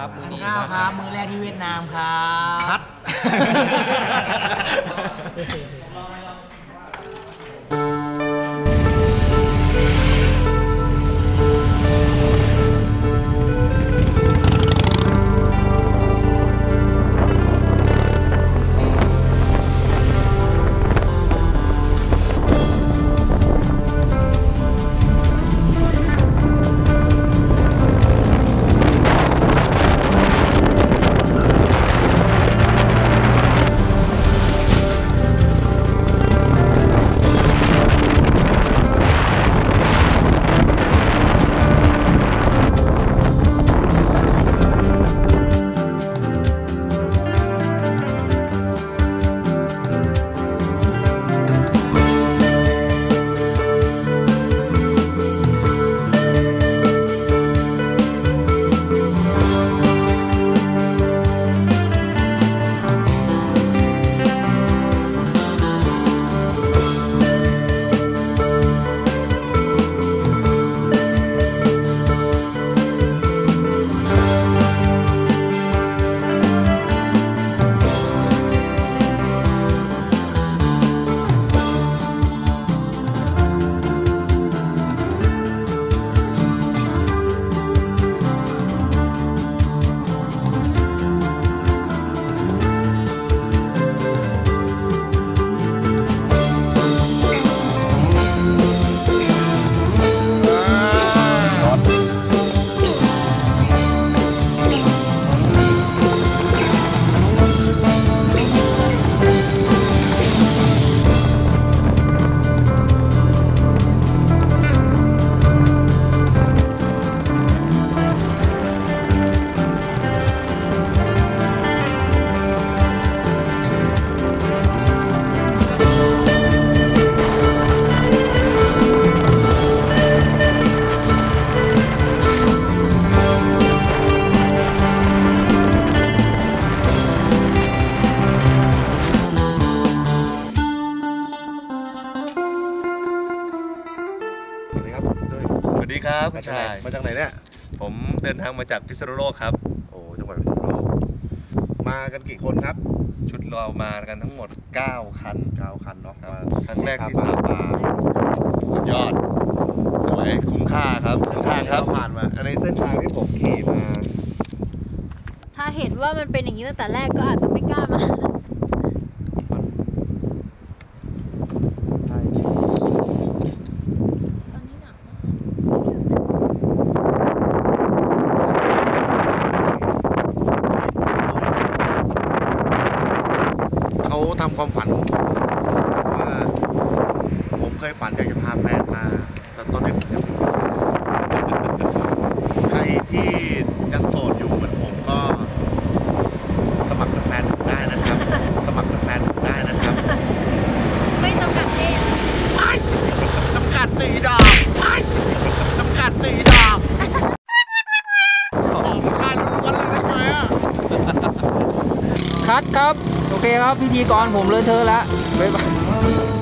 ครับมือทานนี้ข้าวครับ มือแรกที่เวียดนามครับ คัด ดีครับมาคุณจากไหนชาย มาจากไหนเนี่ย ผมเดินทางมาจากพิษณุโลกครับ โอ้จังหวัดพิษณุโลก มากันกี่คนครับ ชุดเรามากันทั้งหมด 9 คันเก้าคันเนาะครับมาครั้งแรกที่สาสามปาสุดยอด สวยคุ้มค่าครับคุ้มค่าครับเผ่านมาอันในเส้นทางที่ผมขี่มา ถ้าเห็นว่ามันเป็นอย่างนี้ตั้งแต่แรกก็อาจจะไม่กล้ามา ใช่ ตอนนี้หนักมาก เขาทำความฝันว่าผมเคยฝันอยากจะพาแฟนมา แต่ตอนนี้ผมยังไม่มีแฟนใครที่ยังโสดอยู่เหมือนผมก็สมัครเป็นแฟนผมได้นะครับ สมัครเป็นแฟนผมได้นะครับ ไม่จำกัดเพศ จำกัดสีดอกจำกัดสีดอกของผู้ชายล้วนๆเลยได้ไหมอะ คัดครับ โอเคครับพิธีกรผมเลยเธอแล้วบ๊ายบาย